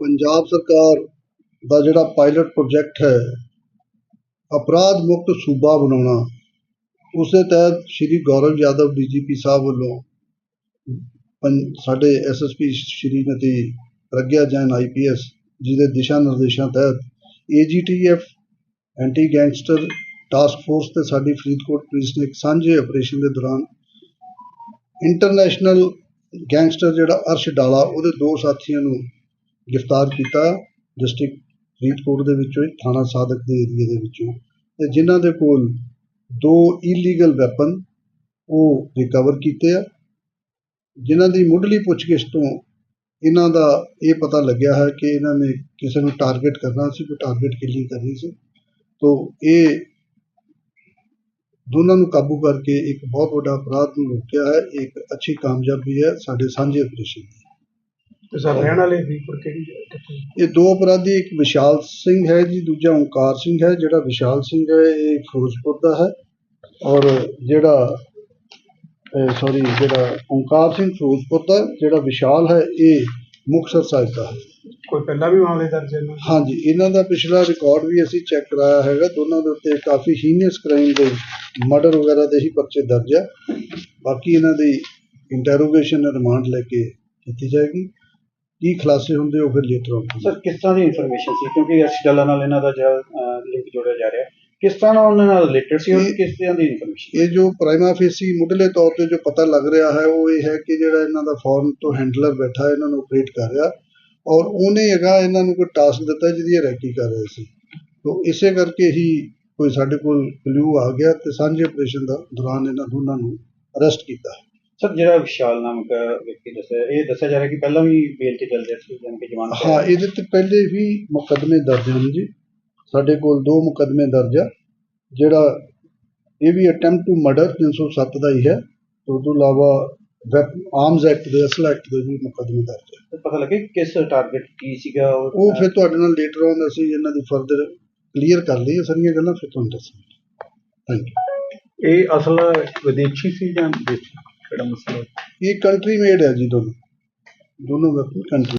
ਪੰਜਾਬ ਸਰਕਾਰ ਦਾ ਜਿਹੜਾ pilot project ਹੈ, ਅਪਰਾਧ ਮੁਕਤ ਸੂਬਾ ਬਣਾਉਣਾ, ਉਸ ਦੇ ਤਹਿਤ ਸ਼੍ਰੀ ਗੌਰਵ ਯਾਦਵ ਡੀਜੀਪੀ ਸਾਹਿਬ ਵੱਲੋਂ ਪੰ- ਸਾਡੇ ਐਸਐਸਪੀ ਸ਼੍ਰੀਮਤੀ ਪ੍ਰਗਿਆ ਜੈਨ ਆਈਪੀਐਸ ਜੀ ਦੇ ਦਿਸ਼ਾ ਨਿਰਦੇਸ਼ਾਂ ਤਹਿਤ AGTF anti gangster task force ਤੇ ਸਾਡੀ ਫਰੀਦਕੋਟ ਪੁਲਿਸ ਨੇ ਇੱਕ ਸਾਂਝੇ ਆਪਰੇਸ਼ਨ ਦੇ ਦੌਰਾਨ ਇੰਟਰਨੈਸ਼ਨਲ ਗੈਂਗਸਟਰ ਜਿਹੜਾ ਅਰਸ਼ ਡਾਲਾ, ਉਹਦੇ ਦੋ ਸਾਥੀਆਂ ਨੂੰ ਗ੍ਰਿਫਤਾਰ ਕੀਤਾ ਡਿਸਟ੍ਰਿਕਟ ਫਰੀਦਕੋਟ ਦੇ ਵਿੱਚੋਂ ਹੀ ਥਾਣਾ ਸਾਦਕ ਦੇ ਏਰੀਏ ਦੇ ਵਿੱਚੋਂ। ਤੇ ਜਿਨ੍ਹਾਂ ਦੇ ਕੋਲ ਦੋ ਇਲੀਗਲ ਵੈਪਨ ਉਹ ਰਿਕਵਰ ਕੀਤੇ ਆ। ਜਿਨ੍ਹਾਂ ਦੀ ਮੁੱਢਲੀ ਪੁੱਛਗਿੱਛ ਤੋਂ ਇਹਨਾਂ ਦਾ ਇਹ ਪਤਾ ਲੱਗਿਆ ਹੈ ਕਿ ਇਹਨਾਂ ਨੇ ਕਿਸੇ ਨੂੰ ਟਾਰਗੇਟ ਕਰਨਾ ਸੀ, ਕੋਈ ਟਾਰਗੇਟ ਕਿਲਿੰਗ ਕਰਨੀ ਸੀ। ਤੋਂ ਇਹ ਦੋਨਾਂ ਨੂੰ ਕਾਬੂ ਕਰਕੇ ਇੱਕ ਬਹੁਤ ਵੱਡਾ ਅਪਰਾਧ ਨੂੰ ਰੋਕਿਆ ਹੈ। ਇੱਕ ਅੱਛੀ ਕਾਮਯਾਬੀ ਹੈ ਸਾਡੇ ਸਾਂਝੇ ਆਪਰੇਸ਼ਨ ਦੀ ਤੇ ਸਰ ਰਹਿਣ ਵਾਲੇ ਵੀਰਪੁਰ ਕਿਹੜੀ ਜਗ੍ਹਾ ਕਿੱਥੇ? ਇਹ ਦੋ ਅਪਰਾਧੀ ਇੱਕ ਵਿਸ਼ਾਲ ਸਿੰਘ ਹੈ ਜੀ ਦੂਜਾ ਓਂਕਾਰ ਸਿੰਘ ਹੈ ਜਿਹੜਾ ਵਿਸ਼ਾਲ ਸਿੰਘ ਹੈ ਇਹ ਫਿਰੋਜ਼ਪੁਰ ਦਾ ਹੈ। ਔਰ ਜਿਹੜਾ ਸੌਰੀ ਜਿਹੜਾ ਓਂਕਾਰ ਸਿੰਘ ਫਿਰੋਜ਼ਪੁਰ ਦਾ ਜਿਹੜਾ ਵਿਸ਼ਾਲ ਹੈ ਇਹ ਮੁਕਤਸਰ ਸਾਹਿਬ ਦਾ ਹੈ। ਕੋਈ ਪਹਿਲਾਂ ਵੀ ਮਾਮਲੇ ਦਰਜ ਹੈ ਨਾ ਹਾਂਜੀ ਇਹਨਾਂ ਦਾ ਪਿਛਲਾ ਰਿਕਾਰਡ ਵੀ ਅਸੀਂ ਚੈੱਕ ਕਰਾਇਆ ਹੈਗਾ ਦੋਨਾਂ ਦੇ ਉੱਤੇ ਕਾਫੀ ਹੀਨੀਅਸ ਕ੍ਰਾਈਮ ਦੇ ਮਰਡਰ ਵਗੈਰਾ ਦੇ ਹੀ ਪਰਚੇ ਦਰਜ ਹੈ। ਬਾਕੀ ਇਹਨਾਂ ਦੀ ਇੰਟਰੋਗੇਸ਼ਨ ਰਿਮਾਂਡ ਲੈ ਕੇ ਕੀਤੀ ਜਾਏਗੀ। ਕੀ ਖੁਲਾਸੇ ਹੁੰਦੇ ਉਹ ਫਿਰ ਲੇਟਰ ਆਨ ਸਰ ਕਿਸ ਤਰ੍ਹਾਂ ਦੀ ਇਨਫੋਰਮੇਸ਼ਨ ਸੀ? ਕਿਉਂਕਿ ਅਰਸ਼ ਡੱਲਾ ਨਾਲ ਇਹਨਾਂ ਦਾ ਜਿਹੜਾ ਲਿੰਕ ਜੋੜਿਆ ਜਾ ਰਿਹਾ। ਕਿਸ ਤਰ੍ਹਾਂ ਨਾਲ ਉਹਨਾਂ ਨਾਲ ਰਿਲੇਟਡ ਸੀ ਇਹ- ਕਿਸ ਤਰ੍ਹਾਂ ਦੀ ਇਨਫੋਰਮੇਸ਼ਨ ਇਹ ਜੋ ਪ੍ਰਾਈਮਾ ਫੇਸੀ ਮੁੱਢਲੇ ਤੌਰ ਤੇ ਜੋ ਪਤਾ ਲੱਗ ਰਿਹਾ ਹੈ ਉਹ ਇਹ ਹੈ ਕਿ ਜਿਹੜਾ ਇਹਨਾਂ ਦਾ ਫੋਰਨ ਤੋਂ ਹੈਂਡਲਰ ਬੈਠਾ ਹੈ, ਇਹਨਾਂ ਨੂੰ ਆਪਰੇਟ ਕਰ ਰਿਹਾ। ਔਰ ਉਹਨੇ ਹੈਗਾ ਇਹਨਾਂ ਨੂੰ ਕੋਈ ਟਾਸਕ ਦਿੱਤਾ ਜਿਹਦੀ ਇਹ ਰੈਕੀ ਕਰ ਰਹੇ ਸੀ। ਤੋਂ ਇਸੇ ਕਰਕੇ ਹੀ ਕੋਈ ਸਾਡੇ ਕੋਲ ਕਲੂ ਆ ਗਿਆ ਤੇ ਸਾਂਝੇ ਆਪਰੇਸ਼ਨ ਦਾ ਦੌਰਾਨ ਇਹਨਾਂ ਦੋਨਾਂ ਨੂੰ ਅਰੈਸਟ ਕੀਤਾ। ਸਰ ਜਿਹੜਾ ਵਿਸ਼ਾਲ ਨਾਮਕ ਵਿਅਕਤੀ ਦੱਸਿਆ ਇਹ ਦੱਸਿਆ ਜਾ ਰਿਹਾ ਕਿ ਪਹਿਲਾਂ ਵੀ ਬੇਲ ਤੇ ਚੱਲ ਰਿਹਾ ਸੀ ਜਾਨ ਕਿ ਜਵਾਨ ਹਾਂ ਇਹਦੇ ਤੇ ਪਹਿਲੇ ਵੀ ਮੁਕੱਦਮੇ ਦਰਜ ਹਨ ਜੀ। ਸਾਡੇ ਕੋਲ ਦੋ ਮੁਕੱਦਮੇ ਦਰਜ ਆ ਜਿਹੜਾ ਇਹ ਵੀ ਅਟੈਂਪਟ ਟੂ ਮਰਡਰ 307 ਦਾ ਹੀ ਹੈ ਤੇ ਉਹ ਤੋਂ ਇਲਾਵਾ ਆਰਮਸ ਐਕਟ ਦੇ ਅਸਲ ਐਕਟ ਦੇ ਵੀ ਮੁਕੱਦਮੇ ਦਰਜ ਹੈ ਪਤਾ ਲੱਗੇ ਕਿਸ ਟਾਰਗੇਟ ਕੀ ਸੀਗਾ ਉਹ ਫਿਰ ਤੁਹਾਡੇ ਨਾਲ ਲੇਟਰ ਆਨ ਅਸੀਂ ਇਹਨਾਂ ਦੀ ਫਰਦਰ ਕਲੀਅਰ ਕਰ ਲਈ ਇਹ ਸਾਰੀਆਂ ਗੱਲਾਂ ਫਿਰ ਤੁਹਾਨੂੰ ਦੱਸਾਂਗੇ। ਥੈਂਕ ਯੂ ਇਹ ਅਸਲ ਵਿਦੇਸ਼ੀ ਸੀ ਜਾਂ ਵਿਦੇਸ਼ੀ? ਕਿਹੜਾ ਮਸਲਾ। ਇਹ ਕੰਟਰੀ ਮੇਡ ਹੈ ਜੀ ਦੋਨੋਂ। ਦੋਨੋਂ ਕੰਟਰੀ